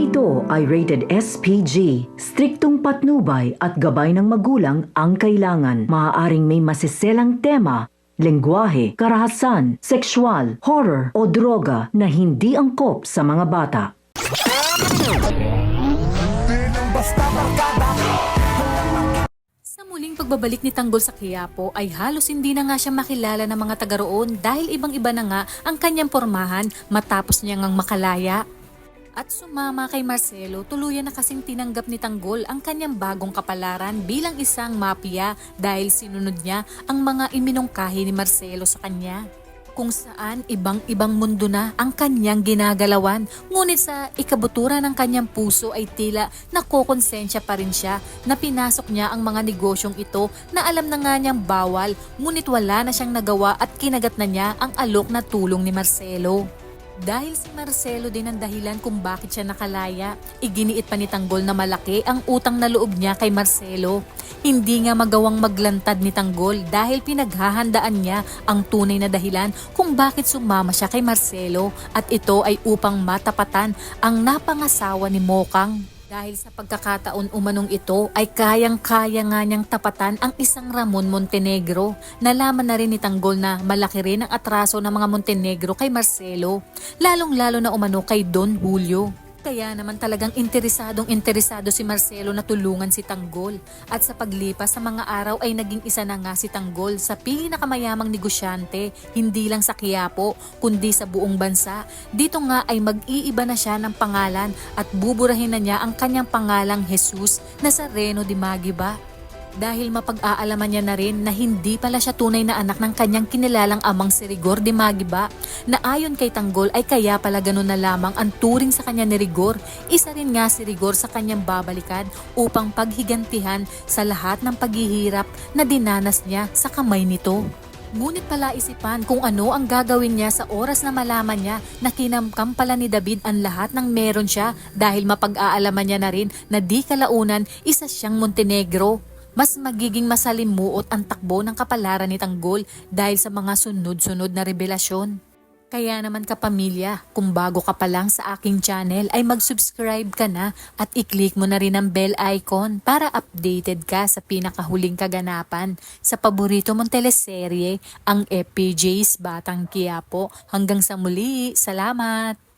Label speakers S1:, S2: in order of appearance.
S1: ito ay rated SPG. Striktong patnubay at gabay ng magulang ang kailangan. Maaaring may masiselang tema, lengguwahe, karahasan, sexual, horror o droga na hindi angkop sa mga bata.
S2: Sa muling pagbabalik ni Tanggol sa Quiapo ay halos hindi na nga siya makilala ng mga taga roon dahil ibang-iba na nga ang kanyang pormahan matapos niya ngang makalaya. At sumama kay Marcelo, tuluyan na kasing tinanggap ni Tanggol ang kanyang bagong kapalaran bilang isang mafia dahil sinunod niya ang mga iminungkahi ni Marcelo sa kanya kung saan ibang-ibang mundo na ang kanyang ginagalawan. Ngunit sa ikabutura ng kanyang puso ay tila nakokonsensya pa rin siya na pinasok niya ang mga negosyong ito na alam na nga niyang bawal ngunit wala na siyang nagawa at kinagat na niya ang alok na tulong ni Marcelo. Dahil si Marcelo din ang dahilan kung bakit siya nakalaya, iginiit pa ni Tanggol na malaki ang utang na loob niya kay Marcelo. Hindi nga magawang maglantad ni Tanggol dahil pinaghahandaan niya ang tunay na dahilan kung bakit sumama siya kay Marcelo at ito ay upang matapatan ang napangasawa ni Mokang. Dahil sa pagkakataon umanong ito ay kayang-kaya nga niyang tapatan ang isang Ramon Montenegro. Nalaman na rin ni Tanggol na malaki rin ang atraso ng mga Montenegro kay Marcelo, lalong-lalo na umano kay Don Julio. Kaya naman talagang interesadong interesado si Marcelo na tulungan si Tanggol. At sa paglipas sa mga araw ay naging isa na nga si Tanggol sa pinakamayamang negosyante, hindi lang sa Quiapo, kundi sa buong bansa. Dito nga ay mag-iiba na siya ng pangalan at buburahin na niya ang kanyang pangalang Jesus Nazareno de Magiba dahil mapag-aalaman niya na rin na hindi pala siya tunay na anak ng kanyang kinilalang amang si Rigor de Magiba na ayon kay Tanggol ay kaya pala ganun na lamang ang turing sa kanya ni Rigor. Isa rin nga si Rigor sa kanyang babalikan upang paghigantihan sa lahat ng paghihirap na dinanas niya sa kamay nito. Ngunit pala isipan kung ano ang gagawin niya sa oras na malaman niya na kinamkam pala ni David ang lahat ng meron siya dahil mapag-aalaman niya na rin na di kalaunan isa siyang Montenegro mas magiging masalimuot ang takbo ng kapalaran ni Tanggol dahil sa mga sunod-sunod na revelasyon. Kaya naman kapamilya, kung bago ka pa lang sa aking channel ay mag-subscribe ka na at i-click mo na rin ang bell icon para updated ka sa pinakahuling kaganapan sa paborito mong teleserye, ang FPJ's Batang Quiapo. Hanggang sa muli, salamat!